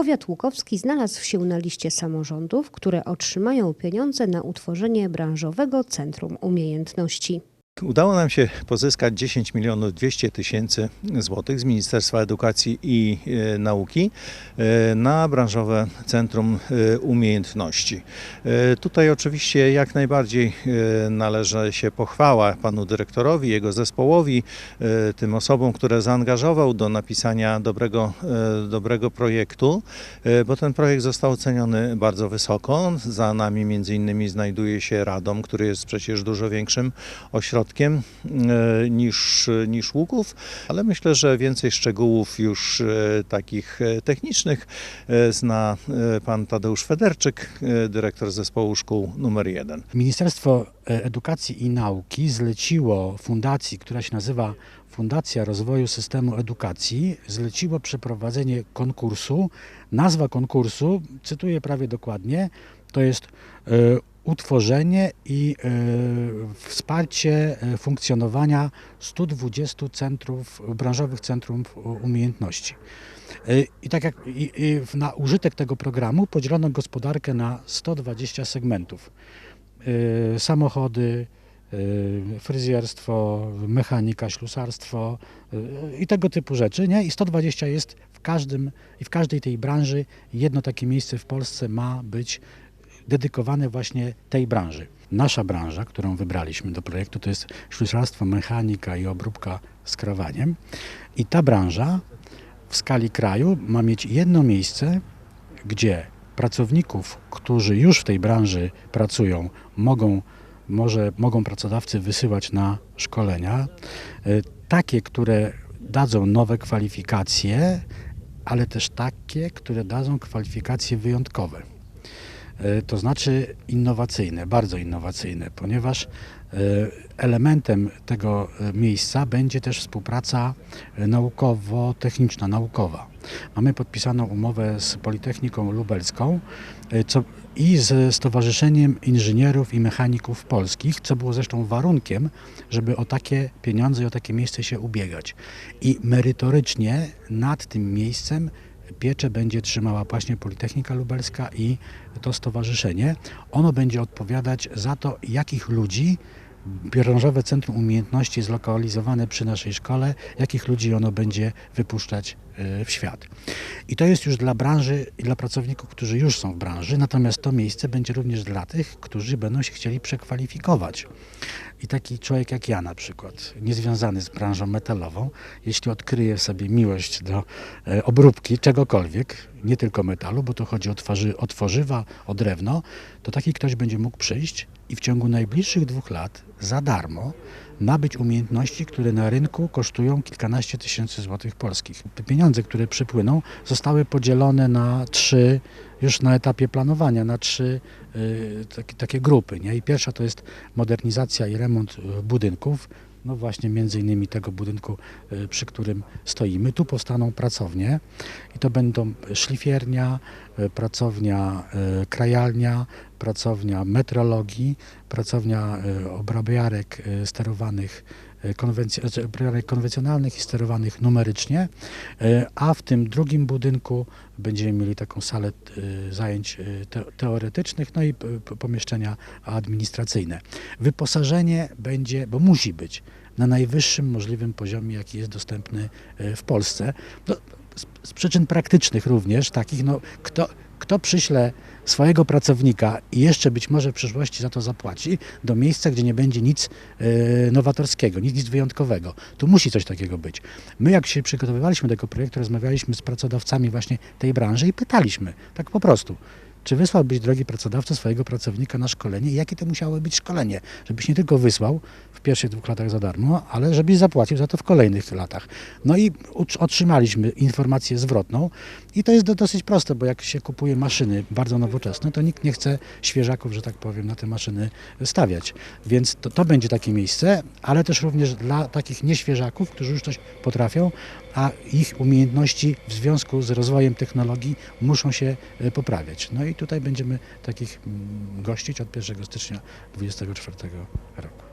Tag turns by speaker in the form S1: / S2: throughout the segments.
S1: Powiat łukowski znalazł się na liście samorządów, które otrzymają pieniądze na utworzenie branżowego centrum umiejętności.
S2: Udało nam się pozyskać 10 milionów 200 tysięcy złotych z Ministerstwa Edukacji i e, Nauki e, na branżowe Centrum e, Umiejętności. Tutaj oczywiście jak najbardziej należy się pochwała panu dyrektorowi, jego zespołowi, tym osobom, które zaangażował do napisania dobrego, dobrego projektu, bo ten projekt został oceniony bardzo wysoko. Za nami między innymi znajduje się Radom, który jest przecież dużo większym ośrodkiem e, niż, niż Łuków, ale myślę, że więcej szczegółów już e, takich e, technicznych zna pan Tadeusz Federczyk, dyrektor zespołu szkół numer 1.
S3: Ministerstwo Edukacji i Nauki zleciło fundacji, która się nazywa Fundacja Rozwoju Systemu Edukacji, zleciło przeprowadzenie konkursu. Nazwa konkursu, cytuję prawie dokładnie, to jest utworzenie i e, wsparcie e, funkcjonowania 120 centrów, branżowych centrów umiejętności. E, I tak jak na użytek tego programu podzielono gospodarkę na 120 segmentów. Samochody, fryzjerstwo, mechanika, ślusarstwo i tego typu rzeczy, nie? I 120 jest w każdym i w każdej tej branży jedno takie miejsce w Polsce ma być dedykowane właśnie tej branży. Nasza branża, którą wybraliśmy do projektu, to jest ślusarstwo, mechanika i obróbka skrawaniem. I ta branża w skali kraju ma mieć jedno miejsce, gdzie pracowników, którzy już w tej branży pracują, mogą, może, mogą pracodawcy wysyłać na szkolenia, y, takie, które dadzą nowe kwalifikacje, ale też takie, które dadzą kwalifikacje wyjątkowe. E, to znaczy innowacyjne, bardzo innowacyjne, ponieważ e, elementem tego e, miejsca będzie też współpraca naukowo-techniczna, naukowa. Mamy podpisaną umowę z Politechniką Lubelską co, i z Stowarzyszeniem Inżynierów i Mechaników Polskich, co było zresztą warunkiem, żeby o takie pieniądze i o takie miejsce się ubiegać. I merytorycznie nad tym miejscem pieczę będzie trzymała właśnie Politechnika Lubelska i to stowarzyszenie. Ono będzie odpowiadać za to, jakich ludzi branżowe Centrum Umiejętności zlokalizowane przy naszej szkole, jakich ludzi ono będzie wypuszczać e, w świat. I to jest już dla branży i dla pracowników, którzy już są w branży, natomiast to miejsce będzie również dla tych, którzy będą się chcieli przekwalifikować. I taki człowiek jak ja na przykład, niezwiązany z branżą metalową, jeśli odkryje sobie miłość do e, obróbki czegokolwiek, nie tylko metalu, bo to chodzi o, twarzy, o tworzywa, o drewno, to taki ktoś będzie mógł przyjść i w ciągu najbliższych dwóch lat za darmo nabyć umiejętności, które na rynku kosztują kilkanaście tysięcy złotych polskich. Te pieniądze, które przypłyną, zostały podzielone na trzy, już na etapie planowania, na trzy y, takie, takie grupy. Nie? I pierwsza to jest modernizacja i remont y, budynków, no właśnie między innymi tego budynku, y, przy którym stoimy. Tu powstaną pracownie i to będą szlifiernia, y, pracownia y, krajalnia, pracownia metrologii, pracownia obrabiarek sterowanych konwenc- znaczy konwencjonalnych i sterowanych numerycznie, y, a w tym drugim budynku będziemy mieli taką salę y, zajęć te- teoretycznych, no i pomieszczenia administracyjne. Wyposażenie będzie, bo musi być, na najwyższym możliwym poziomie, jaki jest dostępny w Polsce. No, z, z przyczyn praktycznych również, takich, no, kto, kto przyśle swojego pracownika i jeszcze być może w przyszłości za to zapłaci, do miejsca, gdzie nie będzie nic e, nowatorskiego, nic, nic wyjątkowego. Tu musi coś takiego być. My jak się przygotowywaliśmy do tego projektu, rozmawialiśmy z pracodawcami właśnie tej branży i pytaliśmy, tak po prostu, czy wysłałbyś, drogi pracodawco, swojego pracownika na szkolenie i jakie to musiało być szkolenie, żebyś nie tylko wysłał w pierwszych dwóch latach za darmo, ale żebyś zapłacił za to w kolejnych latach. No i otrzymaliśmy informację zwrotną i to jest do, dosyć proste, bo jak się kupuje maszyny bardzo nowoczesne, to nikt nie chce świeżaków, że tak powiem, na te maszyny stawiać. Więc to, to będzie takie miejsce, ale też również dla takich nieświeżaków, którzy już coś potrafią, a ich umiejętności w związku z rozwojem technologii muszą się e, poprawiać. No i tutaj będziemy takich mm, gościć od 1 stycznia 2024 roku.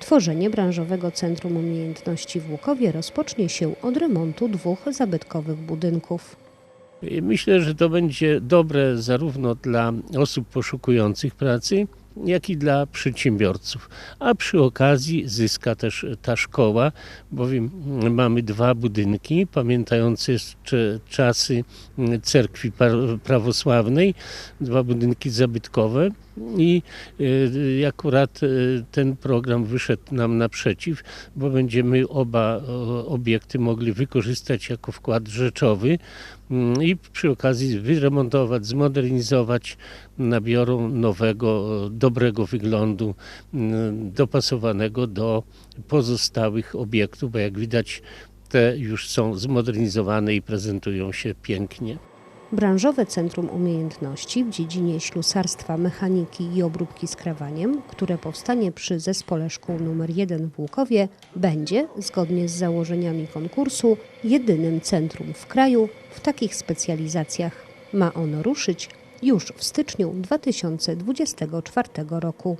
S1: Tworzenie branżowego Centrum Umiejętności w Łukowie rozpocznie się od remontu dwóch zabytkowych budynków.
S4: Myślę, że to będzie dobre zarówno dla osób poszukujących pracy, jak i dla przedsiębiorców. A przy okazji zyska też ta szkoła, bowiem mamy dwa budynki pamiętające jeszcze czasy cerkwi prawosławnej, dwa budynki zabytkowe i y, akurat y, ten program wyszedł nam naprzeciw, bo będziemy oba obiekty mogli wykorzystać jako wkład rzeczowy i przy okazji wyremontować, zmodernizować nabiorą nowego, e, dobrego wyglądu, mm, dopasowanego do pozostałych obiektów, bo jak widać te już są zmodernizowane i prezentują się pięknie.
S1: Branżowe Centrum Umiejętności w dziedzinie ślusarstwa, mechaniki i obróbki skrawaniem, które powstanie przy Zespole Szkół nr 1 w Łukowie, będzie, zgodnie z założeniami konkursu, jedynym centrum w kraju w takich specjalizacjach. Ma ono ruszyć już w styczniu 2024 roku.